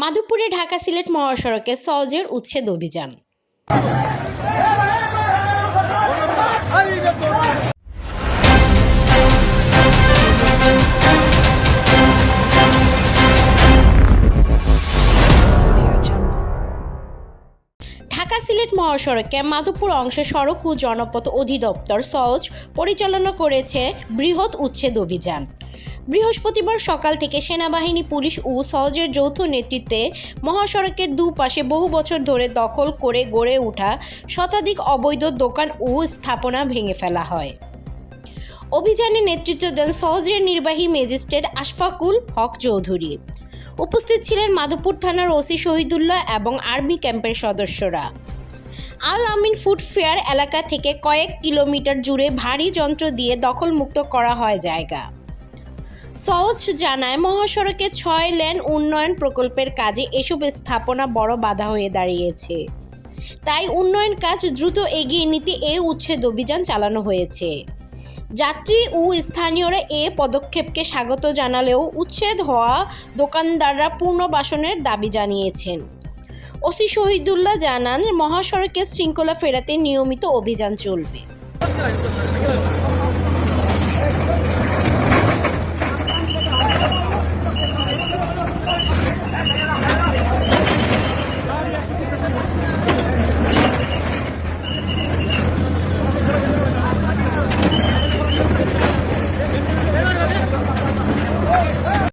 মাধবপুরে ঢাকা সিলেট মহাসড়কে সওজের উচ্ছেদ অভিযান। ঢাকা সিলেট মহাসড়কে মাধবপুর অংশে সড়ক ও জনপথ অধিদপ্তর সওজ পরিচালনা করেছে বৃহৎ উচ্ছেদ অভিযান। বৃহস্পতিবার সকাল থেকে সেনাবাহিনী, পুলিশ ও সহজের যৌথ নেতৃত্বে মহাসড়কের দুপাশে বহু বছর ধরে দখল করে গড়ে ওঠা শতাধিক অবৈধ দোকান ও স্থাপনা ভেঙে ফেলা হয়। অভিযানে নেতৃত্ব দেন সহজের নির্বাহী ম্যাজিস্ট্রেট আশফাকুল হক চৌধুরী। উপস্থিত ছিলেন মাধবপুর থানার ওসি শহীদুল্লাহ এবং আর্মি ক্যাম্পের সদস্যরা। আল আমিন ফুড ফেয়ার এলাকা থেকে কয়েক কিলোমিটার জুড়ে ভারী যন্ত্র দিয়ে দখলমুক্ত করা হয় জায়গা। সহজ জানায়, মহাসড়কে ছয় লেন উন্নয়ন প্রকল্পের কাজে এসব স্থাপনা বড় বাধা হয়ে দাঁড়িয়েছে। তাই উন্নয়ন কাজ দ্রুত এগিয়ে নিতে এ উচ্ছেদ অভিযান চালানো হয়েছে। যাত্রী ও স্থানীয়রা এ পদক্ষেপকে স্বাগত জানালেও উচ্ছেদ হওয়া দোকানদাররা পুনর্বাসনের দাবি জানিয়েছেন। ওসি শহীদুল্লাহ জানান, মহাসড়কে শৃঙ্খলা ফেরাতে নিয়মিত অভিযান চলবে।